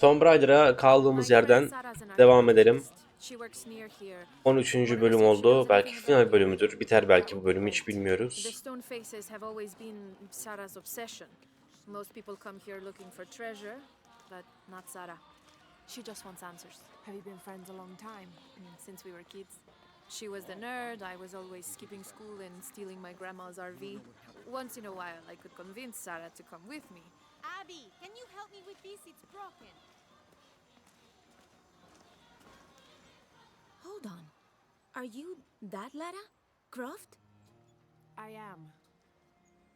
Tomb Raider'a kaldığımız yerden devam edelim. 13. bölüm oldu. Belki final bölümüdür. Biter belki bu bölüm hiç bilmiyoruz. stone faces have always been Sarah's obsession. Most people come here looking for treasure, but not Sarah. She just wants answers. Have you been friends a long time? Mm, Since we were kids. She was the nerd, I was always skipping school and stealing my grandma's RV. Once in a while, I could convince Sarah to come with me. Abby, can you help me with this? It's broken. Hold on. Are you that Lara? Croft? I am.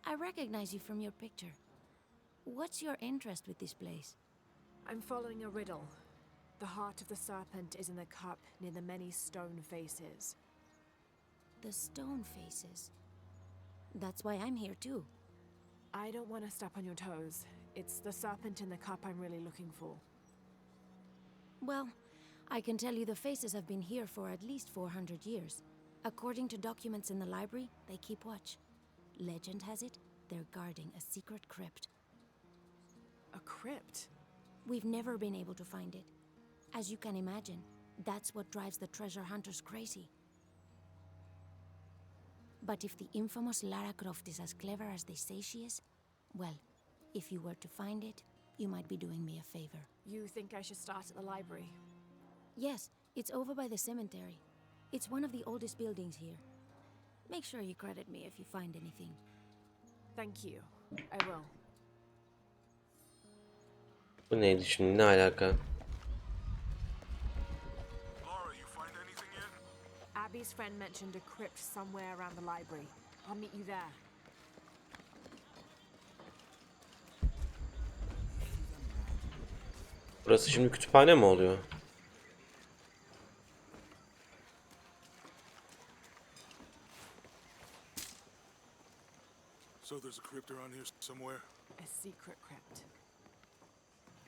I recognize you from your picture. What's your interest with this place? I'm following a riddle. The heart of the serpent is in the cup near the many stone faces. The stone faces. That's why I'm here too. I don't want to step on your toes. It's the serpent in the cup I'm really looking for. Well, I can tell you the faces have been here for at least 400 years. According to documents in the library, they keep watch. Legend has it, they're guarding a secret crypt. A crypt? We've never been able to find it. As you can imagine, that's what drives the treasure hunters crazy. But if the infamous Lara Croft is as clever as they say she is, well, if you were to find it, you might be doing me a favor. You think I should start at the library? Yes, it's over by the cemetery. It's one of the oldest buildings here. Make sure you credit me if you find anything. Thank you. I will. Bu neydi şimdi? Ne alaka? Abby's friend mentioned a crypt somewhere around the library. I'll meet you there. Burası şimdi kütüphane mi oluyor? So there's a crypt around here somewhere? A secret crypt.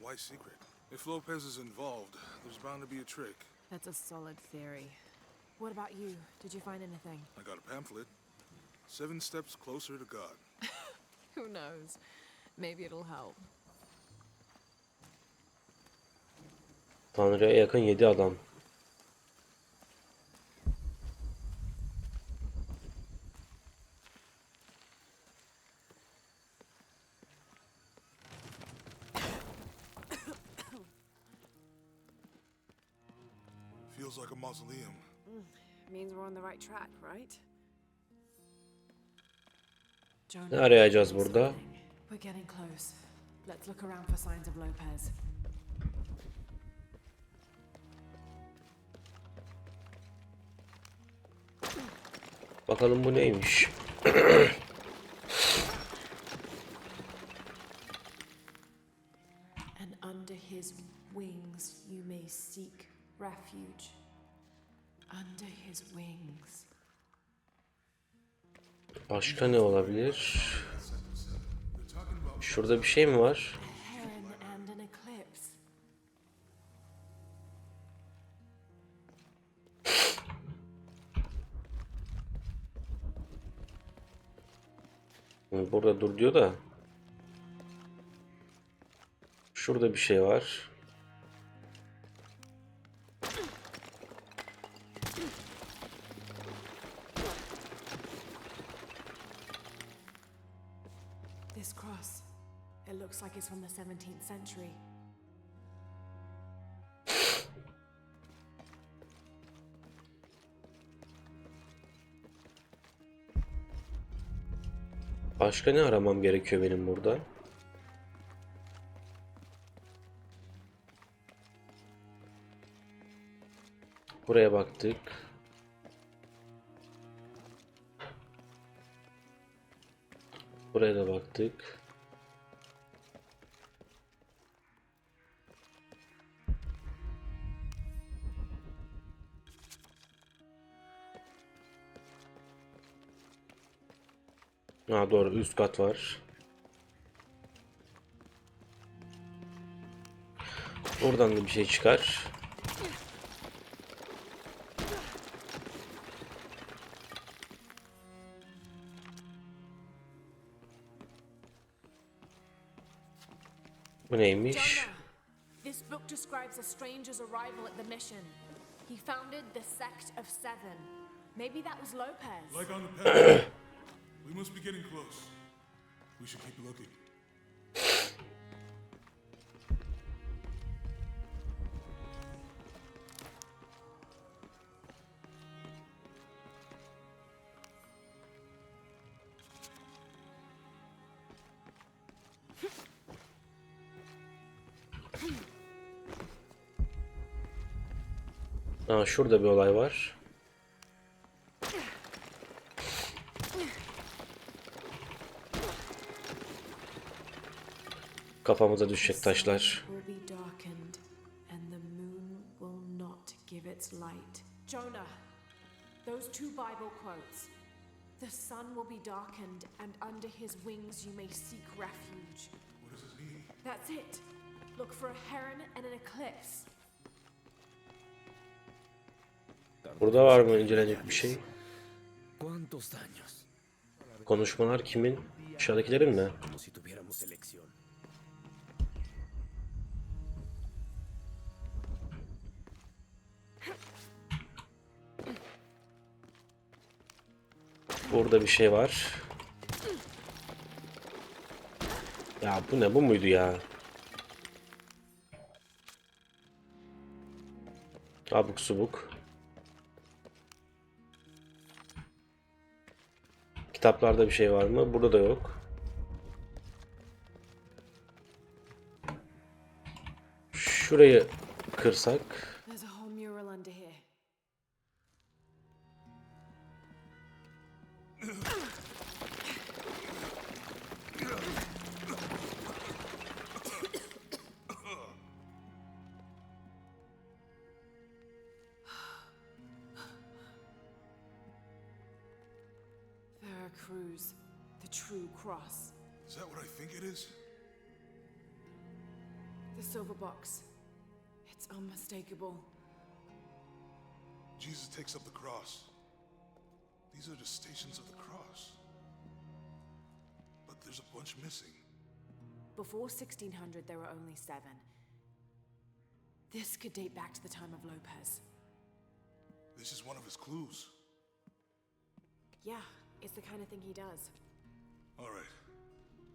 Why secret? If Lopez is involved, there's bound to be a trick. That's a solid theory. What about you? Did you find anything? I got a pamphlet. Seven steps closer to God. Who knows? Maybe it'll help. Tanrı'ya yakın 7 adam. Feels like a mausoleum. Means we're on the right track, right? Ne arayacağız burada? We're getting close. Let's look around for signs of Lopez. Bakalım bu neymiş? Başka ne olabilir? Şurada bir şey mi var? Burada dur diyor da. Şurada bir şey var. From the 17th century. Başka ne aramam gerekiyor benim burada? Buraya baktık. Buraya da baktık. Ha doğru üst kat var. Oradan da bir şey çıkar. Bu neymiş? This book describes a stranger's arrival at the mission. He founded the Sect of Seven. Maybe that was Lopez. we must be getting close. We should keep looking. Şurada bir olay var. Kafamıza düşecek taşlar. will be darkened, and the moon will not give its light. Jonah, those two Bible quotes. The sun will be darkened, and under his wings you may seek refuge. What does it mean? That's it. Look for a heron and an eclipse. Burada var mı incelenecek bir şey? Konuşmalar kimin? Aşağıdakilerin mi? Burada bir şey var. Ya bu ne? Bu muydu ya? Abuk subuk. Kitaplarda bir şey var mı? Burada da yok. Şurayı kırsak. Jesus takes up the cross. These are the stations of the cross. But there's a bunch missing. Before 1600, there were only seven. This could date back to the time of Lopez. This is one of his clues. Yeah, it's the kind of thing he does. All right.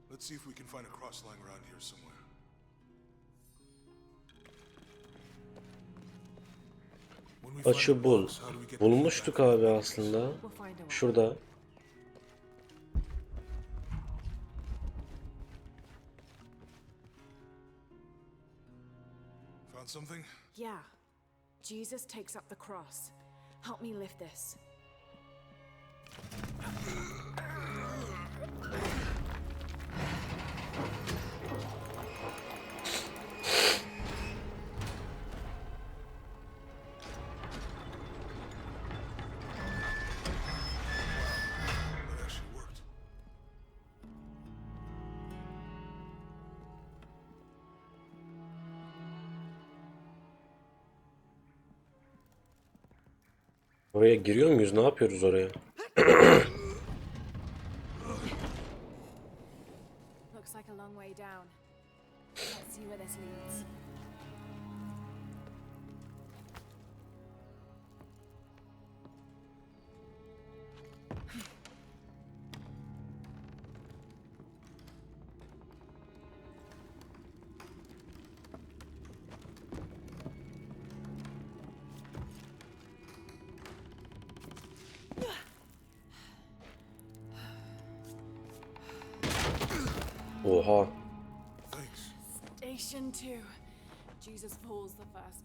Let's see if we can find a cross lying around here somewhere. Açı bul. Bulmuştuk abi aslında. Şurada. Found something? Yeah. Jesus takes up the cross. Help me lift this. Oraya giriyor muyuz? Ne yapıyoruz oraya?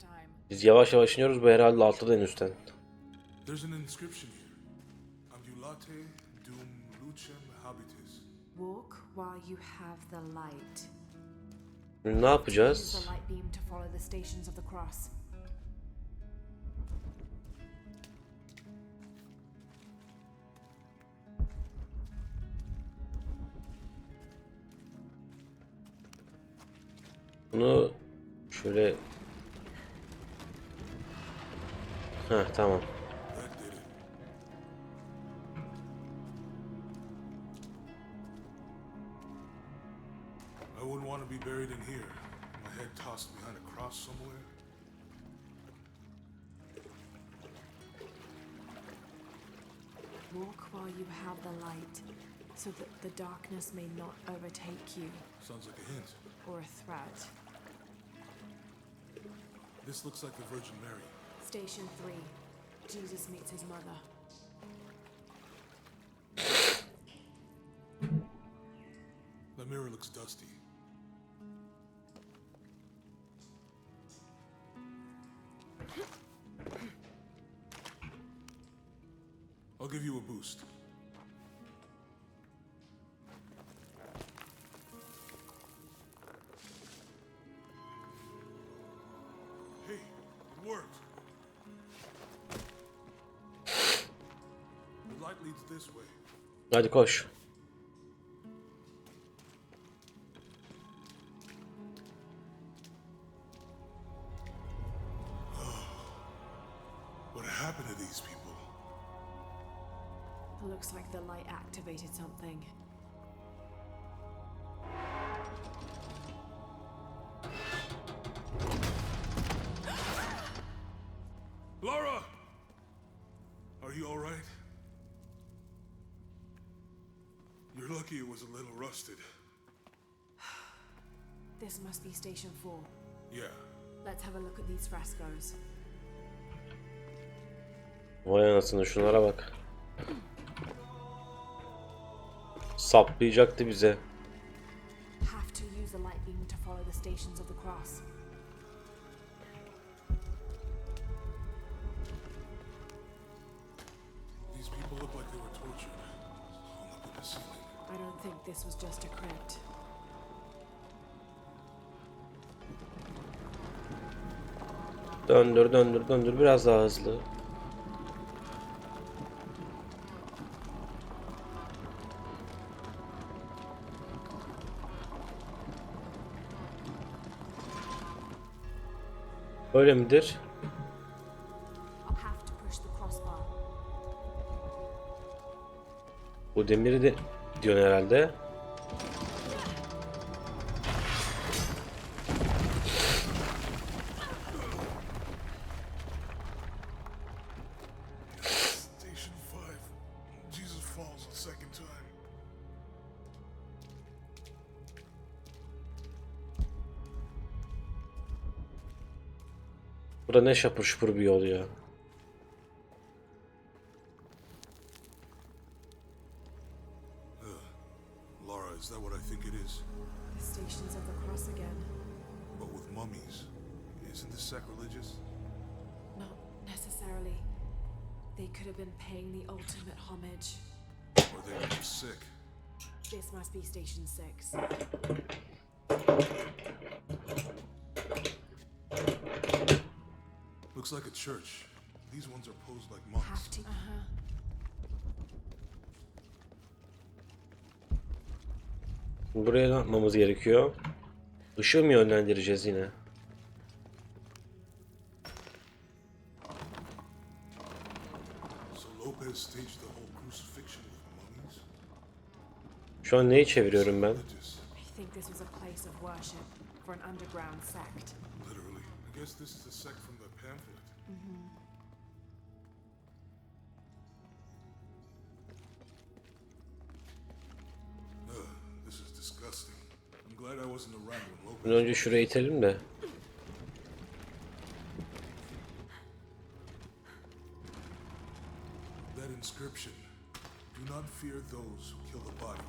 Time. Biz yavaş yavaş iniyoruz. Bu herhalde altıda en üstten. There's an inscription here. Ambulate dum lucem habitis. Walk while you have the light. Ne yapacağız? Bunu şöyle... Heh tamam. That did it. I wouldn't want to be buried in here. My head tossed behind a cross somewhere? Walk while you have the light, so that the darkness may not overtake you, Sounds like a hint. or a threat. This looks like the Virgin Mary. Station 3. Jesus meets his mother. The mirror looks dusty. Hadi koş. What happened to these people? Looks like the light activated something. This must be Station 4. Yeah. Let's have a look at these frescoes. Vay anasını şunlara bak. Saplayacaktı bize. Have to use the light beam to follow the stations of the cross. These people look like they were tortured. Hung up in the ceiling. I don't think this was just a crypt. Döndür döndür döndür biraz daha hızlı. Öyle midir? Bu demiri de diyor herhalde. Burada ne şapur şupur bir yol ya. Laura, is that what I think it is? The stations of the cross again. But with mummies. Isn't this sacrilegious? Not necessarily. They could have been paying the ultimate homage. Or they were just sick? This must be Station 6. Looks like a church. These ones are posed like monks. Have to. Uh huh. Buraya ne yapmamız gerekiyor? Işığı mı yönlendireceğiz yine? So Lopez staged the whole crucifixion with mummies? Şu an neyi çeviriyorum ben? Religious, I think this was a place of worship for an underground sect. literally. I guess this is a sect from the pamphlet. Ugh, this is disgusting. I'm glad I wasn't around when Lopez. Bunu önce şuraya itelim de. That inscription. Do not fear those who kill the body,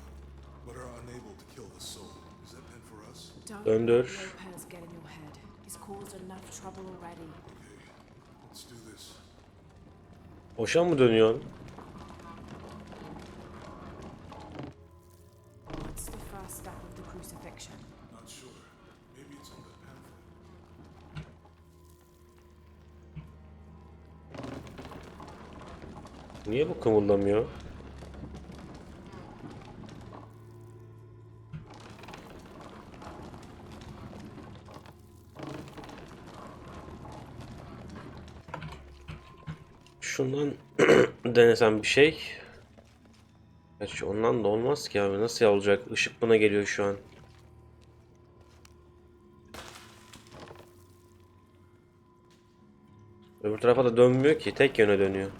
but are unable to kill the soul. Is that meant for us? Don't Döndür. let Lopez get in your head. He's caused enough trouble already. Okay, let's do this. Boşa mı dönüyorsun? What's the first step of the crucifixion? Not sure. Maybe it's on the pamphlet. Niye bu kımıldamıyor? şundan denesem bir şey. Gerçi ondan da olmaz ki abi. Nasıl olacak? Işık buna geliyor şu an. Öbür tarafa da dönmüyor ki. Tek yöne dönüyor.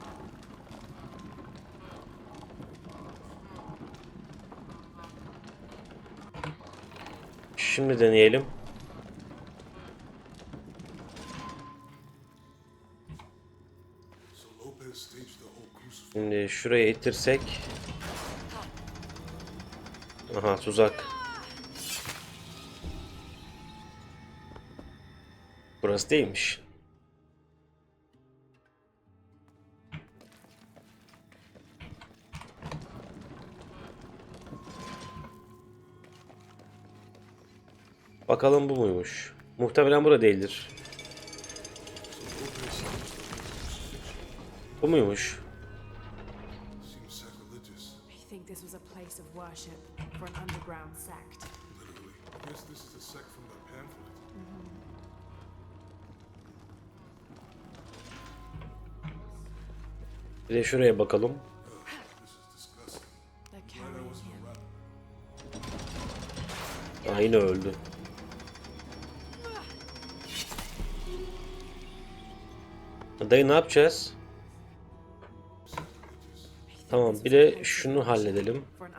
Şimdi deneyelim. Şuraya itirsek. Aha tuzak. Burası değilmiş. Bakalım bu muymuş? Muhtemelen bura değildir. Bu muymuş? Worship for an underground sect. Literally. I guess this is a sect from the pamphlet. Bir de şuraya bakalım. Aa, yine öldü. Dayı ne yapacağız? I wasn't around when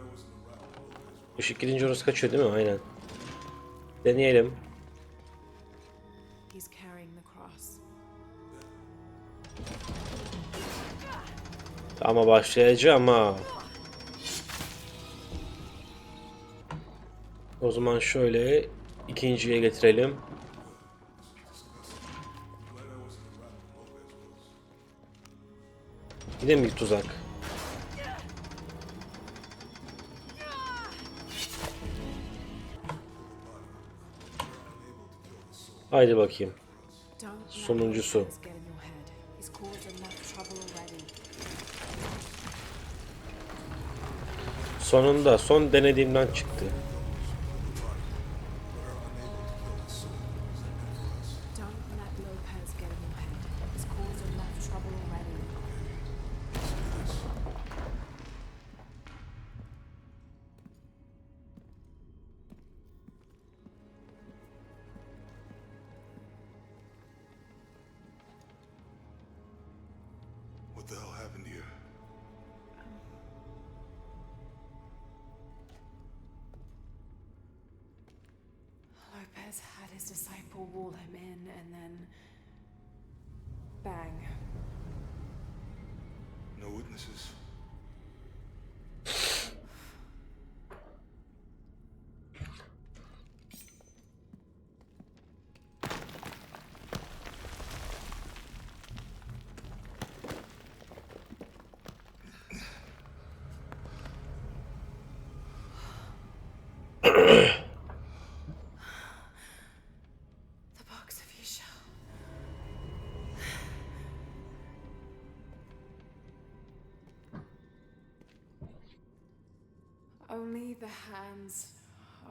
Lopez Işık gidince orası kaçıyor değil mi? Aynen. Deneyelim. Ama başlayacağım ha. O zaman şöyle ikinciye getirelim. De mi tuzak? Haydi bakayım. Sonuncusu. Sonunda son denediğimden çıktı.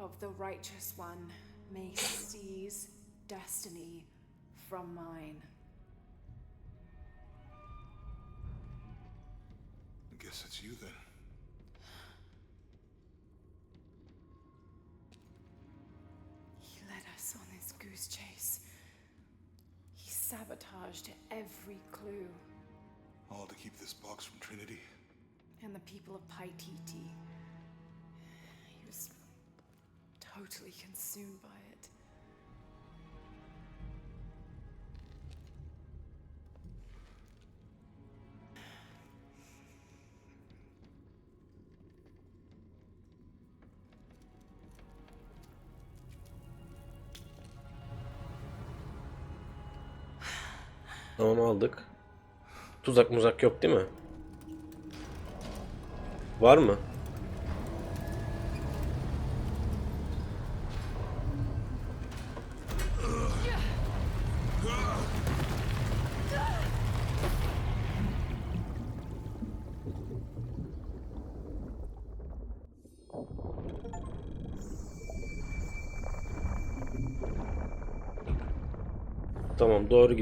Of the righteous one may seize destiny from mine. I guess it's you then. He led us on this goose chase. He sabotaged every clue. All to keep this box from Trinity. And the people of Paititi. Totally consumed by it. Tamam aldık. Tuzak muzak yok değil mi? Var mı?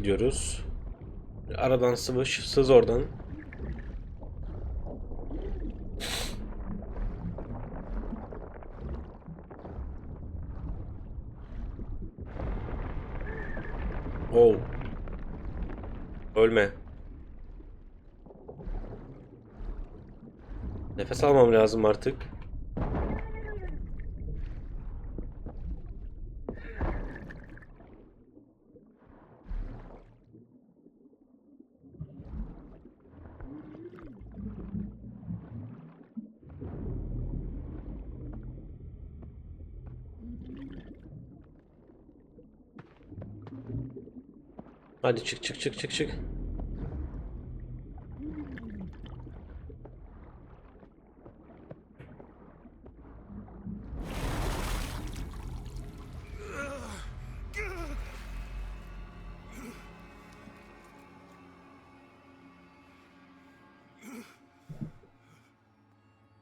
gidiyoruz. Aradan sıvış, sız oradan. Oh. Ölme. Nefes almam lazım artık. Hadi çık çık çık çık çık.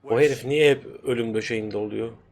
O herif niye hep ölüm döşeğinde oluyor?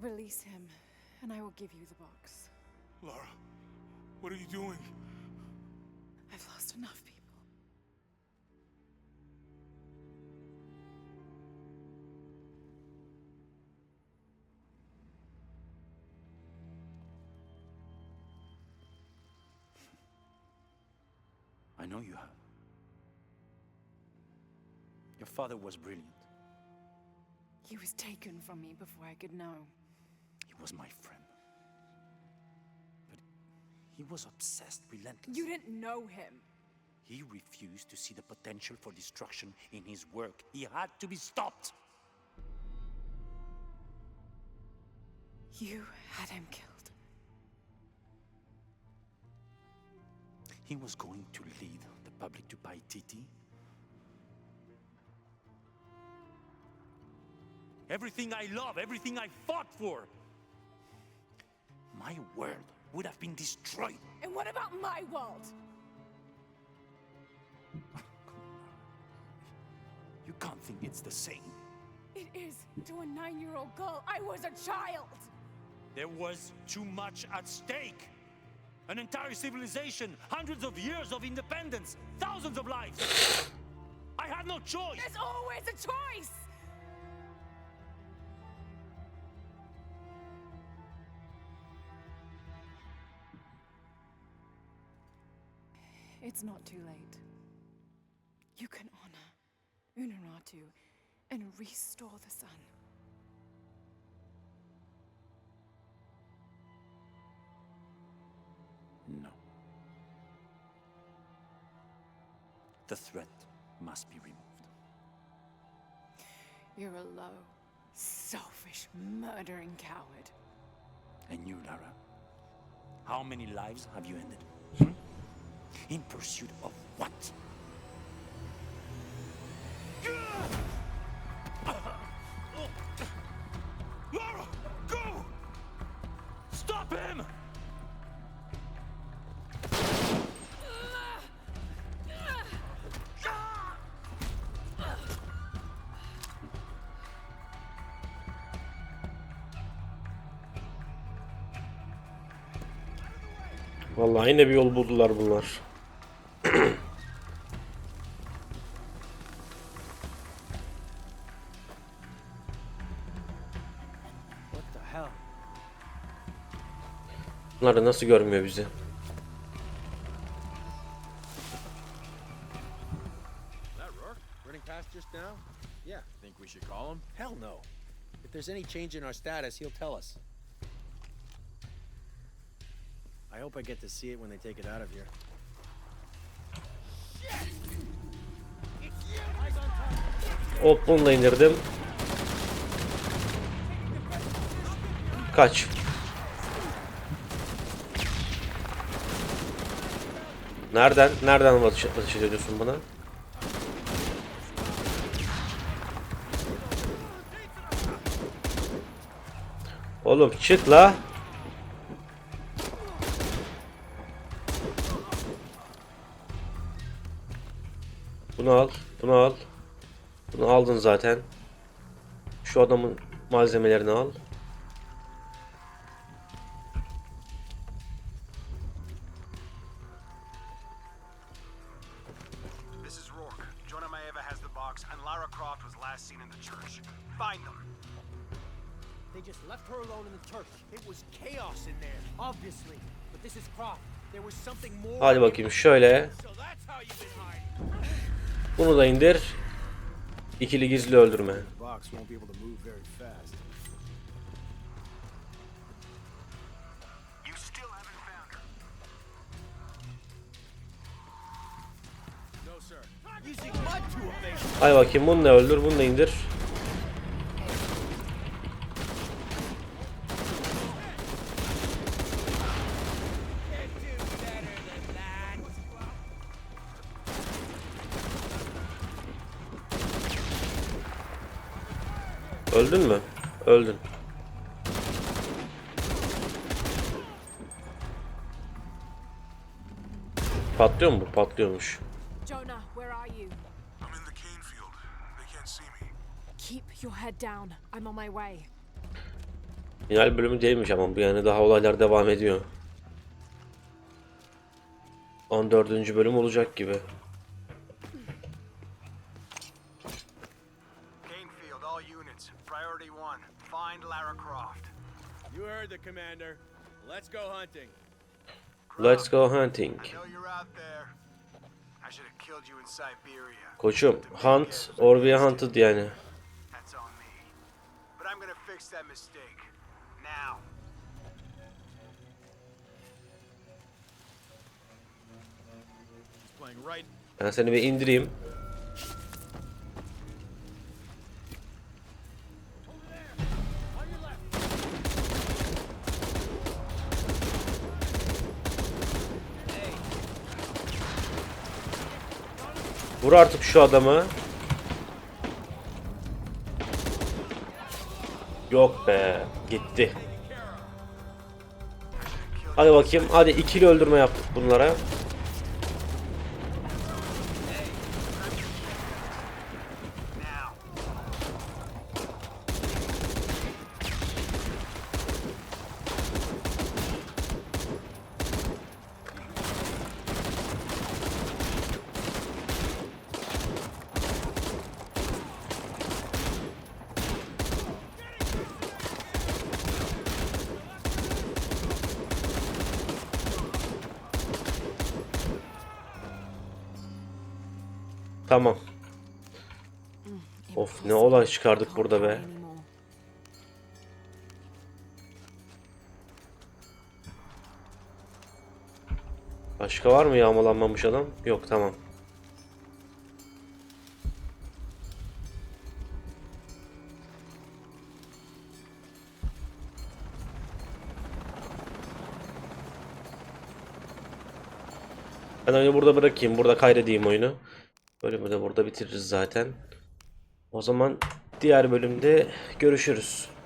Release him, and I will give you the box. Lara, what are you doing? I've lost enough people. I know you have. Your father was brilliant. He was taken from me before I could know. He was my friend. But he was obsessed, relentless. You didn't know him. He refused to see the potential for destruction in his work. He had to be stopped. You had him killed. He was going to lead the public to Paititi. Everything I love, everything I fought for. My world would have been destroyed. And what about my world? You can't think it's the same. It is to a nine year old girl. I was a child. There was too much at stake. An entire civilization, hundreds of years of independence, thousands of lives. I had no choice. There's always a choice. It's not too late. You can honor Unuratu and restore the sun. No. The threat must be removed. You're a low, selfish, murdering coward. And you, Lara? How many lives have you ended? In pursuit of what? Lara, go! Stop him! Vallahi yine bir yol buldular bunlar. Bunlar nasıl görmüyor bizi? Hell no. If there's any change in our status, he'll tell us. I hope I get to see it when they take it out of here. Hop bunu da indirdim. Kaç. Nereden? Nereden atış, atış ediyorsun buna? Oğlum çık la. Bunu al. Bunu al. Bunu aldın zaten. Şu adamın malzemelerini al. Bakayım şöyle. Bunu da indir. İkili gizli öldürme. Hadi bakayım bunu da öldür. Bunu da indir. Öldün mü? Öldün. Patlıyor mu bu? Patlıyormuş. Jonah, where are you? I'm in the cane field. They can't see me. Keep your head down. I'm on my way. Final bölümü değilmiş ama bu yani daha olaylar devam ediyor. 14. bölüm olacak gibi. Lara Croft. You heard the commander. Let's go hunting. Let's go hunting. Koçum, hunt or be hunted yani. Ben seni bir indireyim. Vur artık şu adamı. Yok be, gitti. Hadi bakayım, hadi ikili öldürme yaptık bunlara. Tamam. Of ne olay çıkardık burada be. Başka var mı yağmalanmamış adam? Yok tamam. Ben oyunu burada bırakayım. Burada kaydedeyim oyunu. Bölümü de burada bitiririz zaten. O zaman diğer bölümde görüşürüz.